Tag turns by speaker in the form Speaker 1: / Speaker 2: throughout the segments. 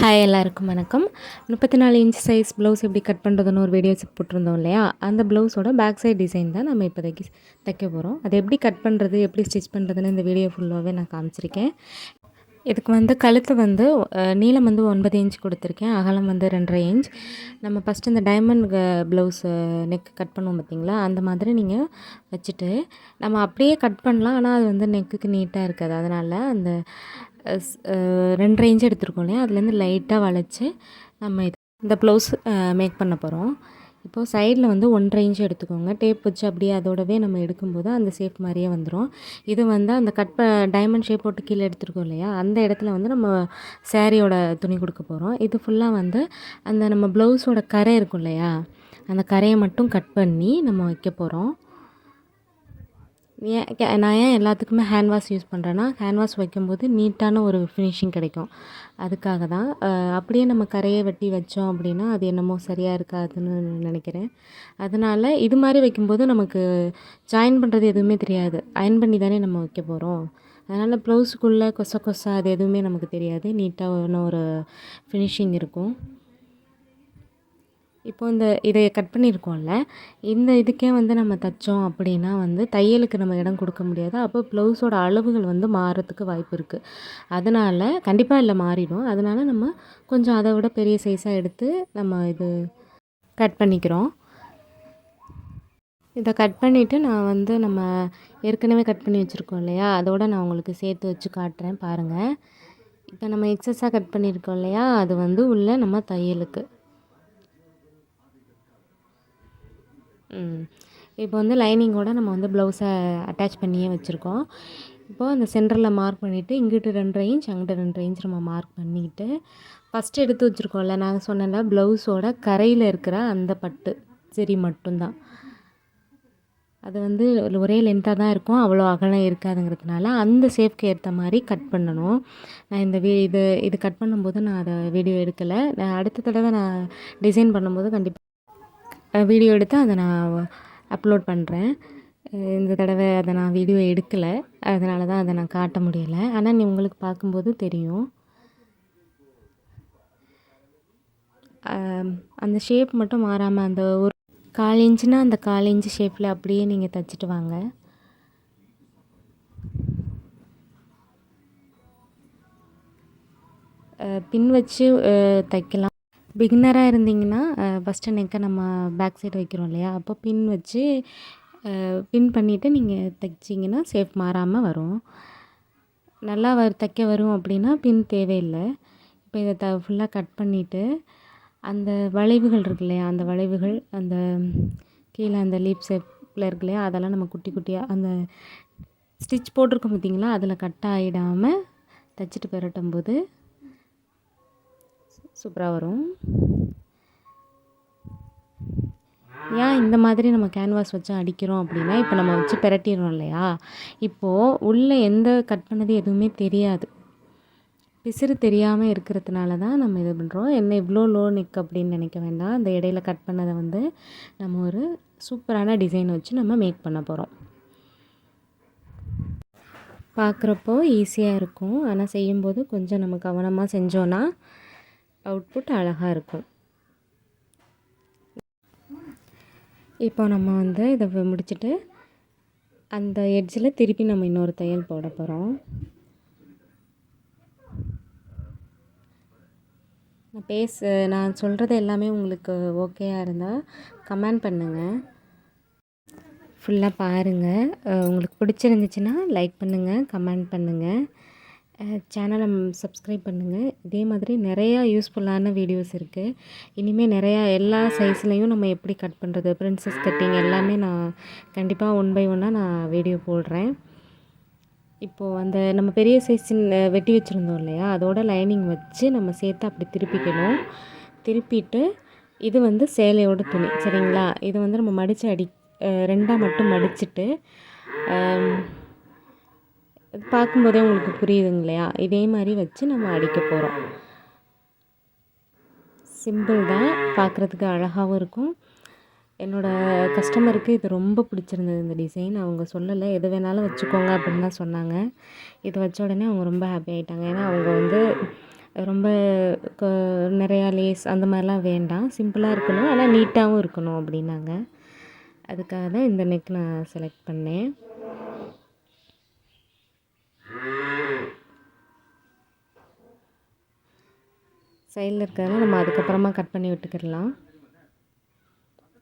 Speaker 1: Hi எல்லாருக்கும் வணக்கம். முப்பத்தி நாலு இன்ச் சைஸ் ப்ளவுஸ் எப்படி கட் பண்ணுறதுன்னு ஒரு வீடியோஸ் போட்டிருந்தோம் இல்லையா? அந்த ப்ளவுஸோட பேக் சைட் டிசைன் தான் நம்ம இப்போதைக்கு தைக்க போகிறோம் அது எப்படி கட் பண்ணுறது எப்படி ஸ்டிச் பண்ணுறதுன்னு இந்த வீடியோ ஃபுல்லாகவே நான் காமிச்சிருக்கேன். இதுக்கு வந்து கழுத்து வந்து நீளம் வந்து ஒன்பது இன்ச் கொடுத்துருக்கேன். அகலம் வந்து ரெண்டரை இன்ச். நம்ம ஃபஸ்ட்டு இந்த டைமண்ட் ப்ளவுஸ் நெக் கட் பண்ணுவோம் பார்த்தீங்களா? அந்த மாதிரி நீங்கள் வச்சுட்டு நம்ம அப்படியே கட் பண்ணலாம். ஆனால் அது வந்து நெக்குக்கு நீட்டாக இருக்காது. அதனால் அந்த ரெண்டு ஸ்- எடுத்துருக்கோம் இல்லையா? அதுலேருந்து லைட்டாக வளைச்சி நம்ம இது இந்த ப்ளவுஸ் மேக் பண்ண போகிறோம் இப்போது சைடில் வந்து ஒன்றரை ரேஞ்ச் எடுத்துக்கோங்க. டேப் வச்சு அப்படியே அதோடவே நம்ம எடுக்கும்போது அந்த ஷேப் மாதிரியே வந்துடும் இது வந்து அந்த கட் ப டைமண்ட் ஷேப் போட்டு கீழே எடுத்துருக்கோம் இல்லையா? அந்த இடத்துல வந்து நம்ம சேரீயோட துணி கொடுக்க போகிறோம் இது ஃபுல்லாக வந்து அந்த நம்ம ப்ளவுஸோட கரை இருக்கும் இல்லையா? அந்த கரையை மட்டும் கட் பண்ணி நம்ம வைக்க போகிறோம் ஏன் நான் ஏன் எல்லாத்துக்குமே ஹேண்ட் வாஷ் யூஸ் பண்ணுறேன்னா ஹேண்ட் வாஷ் வைக்கும்போது நீட்டான ஒரு ஃபினிஷிங் கிடைக்கும். அதுக்காக தான். அப்படியே நம்ம கரையை வெட்டி வச்சோம் அப்படின்னா அது என்னமோ சரியாக இருக்காதுன்னு நினைக்கிறேன். அதனால் இது மாதிரி வைக்கும்போது நமக்கு ஜாயின் பண்ணுறது எதுவுமே தெரியாது. அயன் பண்ணி தானே நம்ம வைக்க போகிறோம் அதனால் ப்ளவுஸுக்குள்ளே கொச கொசா அது எதுவுமே நமக்கு தெரியாது. நீட்டான ஒரு ஃபினிஷிங் இருக்கும். இப்போ இந்த இதை கட் பண்ணியிருக்கோம்ல இந்த இதுக்கே வந்து நம்ம தைச்சோம் அப்படின்னா வந்து தையலுக்கு நம்ம இடம் கொடுக்க முடியாது. அப்போ ப்ளவுஸோட அளவுகள் வந்து மாறத்துக்கு வாய்ப்பு இருக்குது அதனால் கண்டிப்பாக இல்லை மாறிடும். அதனால் நம்ம கொஞ்சம் அதை விட பெரிய சைஸாக எடுத்து நம்ம இது கட் பண்ணிக்கிறோம். இதை கட் பண்ணிவிட்டு நான் வந்து நம்ம ஏற்கனவே கட் பண்ணி வச்சுருக்கோம் இல்லையா? அதோட நான் உங்களுக்கு சேர்த்து வச்சு காட்டுறேன் பாருங்கள் இப்போ நம்ம எக்ஸஸாக கட் பண்ணியிருக்கோம் இல்லையா? அது வந்து உள்ளே நம்ம தையலுக்கு. இப்போ வந்து லைனிங்கோட நம்ம வந்து ப்ளவுஸை அட்டாச் பண்ணியே வச்சுருக்கோம். இப்போது அந்த சென்டரில் மார்க் பண்ணிவிட்டு இங்கிட்டு ரெண்டரை இன்ச் அங்கிட்டு ரெண்டரை இன்ச் நம்ம மார்க் பண்ணிக்கிட்டு ஃபஸ்ட்டு எடுத்து வச்சுருக்கோம்ல நாங்கள் சொன்னல ப்ளவுஸோட கரையில் இருக்கிற அந்த பட்டு சரி மட்டும்தான். அது வந்து ஒரே லென்த்தாக தான் இருக்கும் அவ்வளோ அகலம் இருக்காதுங்கிறதுனால அந்த சேஃப்க்கு ஏற்ற மாதிரி கட் பண்ணணும். நான் இந்த வீ இது இது கட் பண்ணும்போது நான் அதை வீடியோ எடுக்கலை. நான் அடுத்த தடவை நான் டிசைன் பண்ணும்போது கண்டிப்பாக வீடியோ எடுத்து அதை நான் அப்லோட் பண்ணுறேன் இந்த தடவை அதை நான் வீடியோ எடுக்கலை. அதனால தான் அதை நான் காட்ட முடியலை. ஆனால் நீ உங்களுக்கு பார்க்கும்போது தெரியும். அந்த ஷேப் மட்டும் மாறாமல் அந்த ஒரு கால் இன்ச்சுனா அந்த கால் இன்ச்சு ஷேப்பில் அப்படியே நீங்கள் தைச்சிட்டு வாங்க. பின் வச்சு தைக்கலாம். பிகினராக இருந்தீங்கன்னா ஃபஸ்ட்டு நெக்கை நம்ம பேக் சைடு வைக்கிறோம் இல்லையா? அப்போ பின் வச்சு பின் பண்ணிவிட்டு நீங்கள் தைச்சிங்கன்னா சேஃப் மாறாமல் வரும். நல்லா வ தைக்க வரும் அப்படின்னா பின் தேவையில்லை. இப்போ இதை த ஃபுல்லாக கட் பண்ணிவிட்டு அந்த வளைவுகள் இருக்கு இல்லையா? அந்த வளைவுகள் அந்த கீழே அந்த லீப் ஷேப்பில் இருக்கு இல்லையா? அதெல்லாம் நம்ம குட்டி குட்டியாக அந்த ஸ்டிச் போட்டிருக்கோம் பார்த்தீங்களா அதில் கட் ஆகிடாமல் தைச்சிட்டு பெரட்டும் போது சூப்பராக வரும். ஏன் இந்த மாதிரி நம்ம கேன்வாஸ் வச்சு அடிக்கிறோம் அப்படின்னா இப்போ நம்ம வச்சு பெரட்டிடுறோம் இல்லையா? இப்போது உள்ளே எந்த கட் பண்ணது எதுவுமே தெரியாது. பிசிறு தெரியாமல் இருக்கிறதுனால தான் நம்ம இது பண்ணுறோம் என்ன இவ்வளோ லோ நெக் அப்படின்னு நினைக்க வேண்டாம். அந்த இடையில கட் பண்ணதை வந்து நம்ம ஒரு சூப்பரான டிசைன் வச்சு நம்ம மேக் பண்ண போகிறோம் பார்க்குறப்போ ஈஸியாக இருக்கும். ஆனால் செய்யும்போது கொஞ்சம் நம்ம கவனமாக செஞ்சோன்னா அவுட்புட் அழகாக இருக்கும். இப்போ நம்ம வந்து இதை முடிச்சுட்டு அந்த எட்ஜில் திருப்பி நம்ம இன்னொரு தையல் போட போகிறோம் நான் பேச நான் சொல்கிறது எல்லாமே உங்களுக்கு ஓகேயாக இருந்தால் கமெண்ட் பண்ணுங்கள் ஃபுல்லாக பாருங்கள் உங்களுக்கு பிடிச்சிருந்துச்சுன்னா லைக் பண்ணுங்கள் கமெண்ட் பண்ணுங்கள் சேனலை சப்ஸ்கிரைப் பண்ணுங்கள் இதே மாதிரி நிறையா யூஸ்ஃபுல்லான வீடியோஸ் இருக்குது இனிமேல் நிறையா எல்லா சைஸ்லேயும் நம்ம எப்படி கட் பண்ணுறது பிரின்சஸ் கட்டிங் எல்லாமே நான் கண்டிப்பாக ஒன் பை ஒன்னாக நான் வீடியோ போடுறேன். இப்போது அந்த நம்ம பெரிய சைஸ் வெட்டி வச்சுருந்தோம் இல்லையா? அதோட லைனிங் வச்சு நம்ம சேர்த்து அப்படி திருப்பிக்கணும். திருப்பிட்டு இது வந்து சேலையோட துணி சரிங்களா? இது வந்து நம்ம மடித்து அடி ரெண்டாக மட்டும் மடிச்சிட்டு பார்க்கும்போதே உங்களுக்கு புரியுதுங்க இல்லையா இதே மாதிரி வச்சு நம்ம அடிக்க போகிறோம் சிம்பிள் தான். பார்க்குறதுக்கு அழகாகவும் இருக்கும். என்னோடய கஸ்டமருக்கு இது ரொம்ப பிடிச்சிருந்தது இந்த டிசைன் அவங்க சொல்லலை எது வேணாலும் வச்சுக்கோங்க அப்படின்னு தான் சொன்னாங்க. இது வச்ச உடனே அவங்க ரொம்ப ஹாப்பி ஆகிட்டாங்க ஏன்னா அவங்க வந்து ரொம்ப நிறையா லேஸ் அந்த மாதிரிலாம் வேண்டாம். சிம்பிளாக இருக்கணும். ஆனால் நீட்டாகவும் இருக்கணும் அப்படின்னாங்க. அதுக்காக தான் இந்த நெக் நான் செலக்ட் பண்ணேன். சைடில் இருக்கிறத நம்ம அதுக்கப்புறமா கட் பண்ணி விட்டுக்கிடலாம்.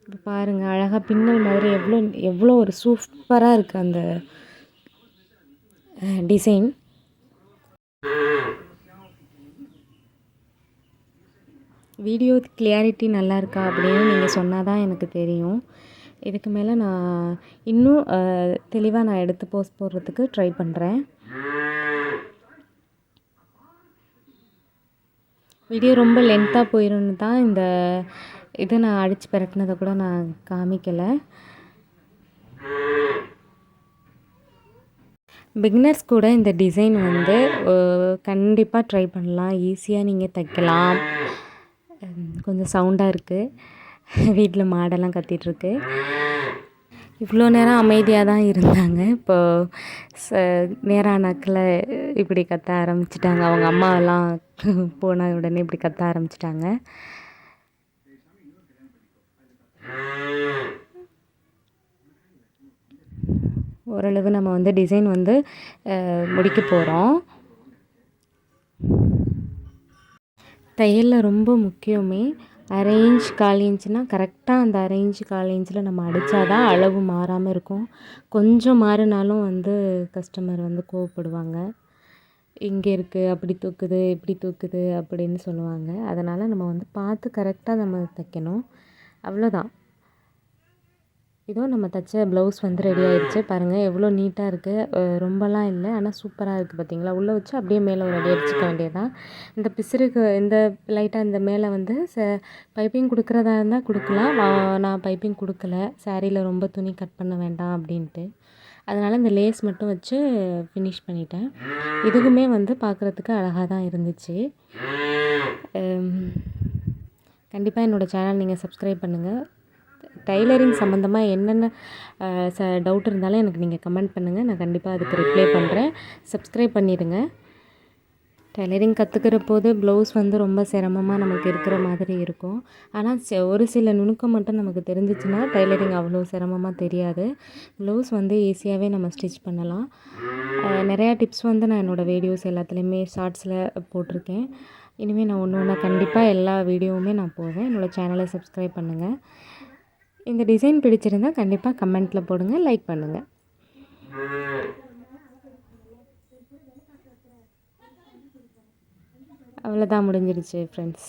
Speaker 1: இப்போ பாருங்கள் அழகாக பின்னல் மாதிரி எவ்வளோ எவ்வளோ ஒரு சூப்பராக இருக்குது அந்த டிசைன் வீடியோ கிளியாரிட்டி நல்லா இருக்கா அப்படின்னு நீங்கள் சொன்னால் தான் எனக்கு தெரியும். இதுக்கு மேலே நான் இன்னும் தெளிவாக நான் எடுத்து போஸ்ட் போடுறதுக்கு ட்ரை பண்ணுறேன் வீடியோ ரொம்ப லென்த்தாக போயிடும்னு தான் இந்த இது நான் அடித்து பிறட்டினதை கூட நான் காமிக்கலை. பிகினர்ஸ் கூட இந்த டிசைன் வந்து கண்டிப்பாக ட்ரை பண்ணலாம். ஈஸியாக நீங்கள் தைக்கலாம். கொஞ்சம் சவுண்டாக இருக்குது வீட்டில் மாடெல்லாம் கத்திகிட்ருக்கு இவ்வளோ நேரம் அமைதியாக தான் இருந்தாங்க. இப்போது ச நேரானாக்கில் இப்படி கத்த ஆரம்பிச்சிட்டாங்க. அவங்க அம்மாவெல்லாம் போன உடனே இப்படி கத்த ஆரம்பிச்சிட்டாங்க. ஓரளவு நம்ம வந்து டிசைன் வந்து முடிக்க போகிறோம் தையலில் ரொம்ப முக்கியமே அரை இன்ச் கால் இன்ச்னால் கரெக்டாக அந்த அரை இன்ச் கால் இன்ச்சில் நம்ம அடித்தா தான் அளவு மாறாமல் இருக்கும். கொஞ்சம் மாறினாலும் வந்து கஸ்டமர் வந்து கோவப்படுவாங்க. இங்கே இருக்குது அப்படி தூக்குது இப்படி தூக்குது அப்படின்னு சொல்லுவாங்க. அதனால் நம்ம வந்து பார்த்து கரெக்டாக நம்ம தைக்கணும். அவ்வளோதான் இதோ நம்ம தைச்ச ப்ளவுஸ் வந்து ரெடி ஆயிடுச்சு பாருங்கள் எவ்வளோ நீட்டாக இருக்குது ரொம்பலாம் இல்லை ஆனால் சூப்பராக இருக்குது பார்த்தீங்களா உள்ளே வச்சு அப்படியே மேலே ஒரு அடி அடிச்சுக்க வேண்டியதுதான். இந்த பிசிறுக்கு இந்த லைட்டாக இந்த மேலே வந்து ச பைப்பிங் கொடுக்குறதா இருந்தால் கொடுக்கலாம். நான் பைப்பிங் கொடுக்கல. சாரியில் ரொம்ப துணி கட் பண்ண வேண்டாம் அப்படின்ட்டு. அதனால் இந்த லேஸ் மட்டும் வச்சு ஃபினிஷ் பண்ணிட்டேன். இதுவுமே வந்து பார்க்குறதுக்கு அழகாக தான் இருந்துச்சு. கண்டிப்பாக என்னோடய சேனல் நீங்கள் சப்ஸ்கிரைப் பண்ணுங்கள் டைலரிங் சம்மந்தமாக என்னென்ன ச டவுட் இருந்தாலும் எனக்கு நீங்கள் கமெண்ட் பண்ணுங்கள் நான் கண்டிப்பாக அதுக்கு ரிப்ளை பண்ணுறேன் சப்ஸ்கிரைப் பண்ணிடுங்க. டைலரிங் கற்றுக்கிற போது ப்ளவுஸ் வந்து ரொம்ப சிரமமாக நமக்கு இருக்கிற மாதிரி இருக்கும். ஆனால் ஒரு சில நுணுக்கம் மட்டும் நமக்கு தெரிஞ்சிச்சுன்னா டைலரிங் அவ்வளோ சிரமமாக தெரியாது. ப்ளவுஸ் வந்து ஈஸியாகவே நம்ம ஸ்டிச் பண்ணலாம். நிறையா டிப்ஸ் வந்து நான் என்னோடய வீடியோஸ் எல்லாத்துலேயுமே ஷார்ட்ஸில் போட்டிருக்கேன். இனிமேல் நான் ஒன்று ஒன்றா கண்டிப்பாக எல்லா வீடியோவுமே நான் போவேன் என்னோடய சேனலை சப்ஸ்கிரைப் பண்ணுங்கள் இந்த டிசைன் பிடிச்சிருந்தால் கண்டிப்பாக கமெண்ட்டில் போடுங்க லைக் பண்ணுங்கள் அவ்வளோதான் முடிஞ்சிருச்சு ஃப்ரெண்ட்ஸ்